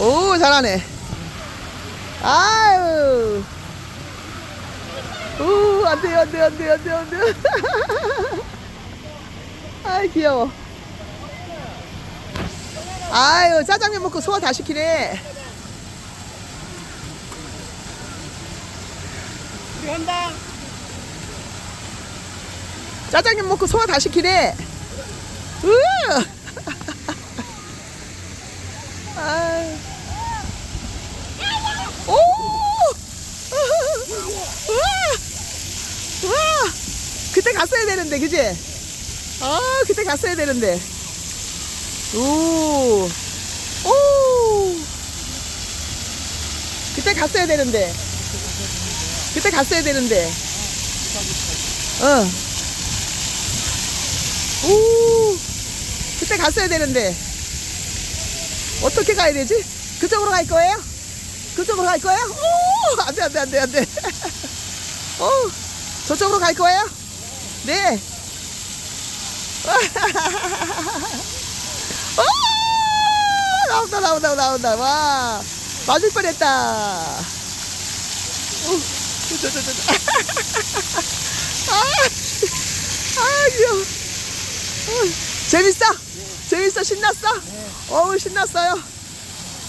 오, 잘하네. 아유. 오, 안 돼, 안 돼, 안 돼, 안 돼, 안 돼. 아이, 귀여워. 아유, 짜장면 먹고 소화 다 시키네. 한다. 짜장면 먹고 소화 다 시키네. 으! 아유. 오! 우와! 우와! 그때 갔어야 되는데, 그지? 아, 그때 갔어야 되는데. 오! 오! 그때 갔어야 되는데. 그때 갔어야 되는데. 어. 오! 그때 갔어야 되는데. 어떻게 가야 되지? 그쪽으로 갈 거예요? 그쪽으로 갈 거예요? 오! 안 돼, 안 돼, 안 돼, 안 돼. 어, 저쪽으로 갈 거예요? 네. 오! 나온다, 나온다, 나온다. 와. 맞을 뻔 했다. 아, 아, 재밌어? 재밌어? 신났어? 어우, 신났어요.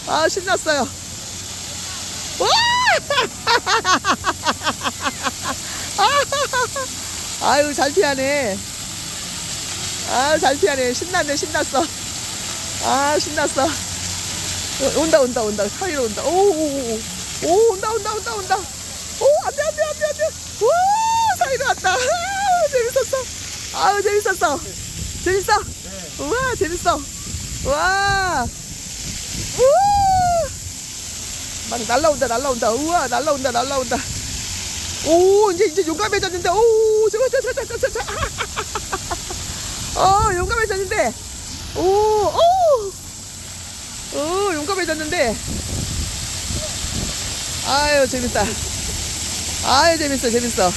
아, 신났어요. 와! 아유, 잘 피하네. 아, 잘 피하네. 신났네, 신났어. 아, 신났어. 어, 온다, 온다, 온다. 사이로 온다. 오, 오, 오, 오, 온다, 온다, 온다, 온다. 오, 안 돼, 안 돼, 안 돼, 안 돼. 와, 사이로 왔다. 아, 재밌었어. 아우, 재밌었어. 재밌어? 우와, 재밌어. 와. 우와. 막 날라온다, 날라온다. 우와, 날라온다, 날라온다. 오, 이제, 이제 용감해졌는데. 오, 저거, 저, 저, 저, 저, 저, 저. 어, 용감해졌는데. 오, 오. 오, 용감해졌는데. 아유, 재밌다. 아유, 재밌어, 재밌어.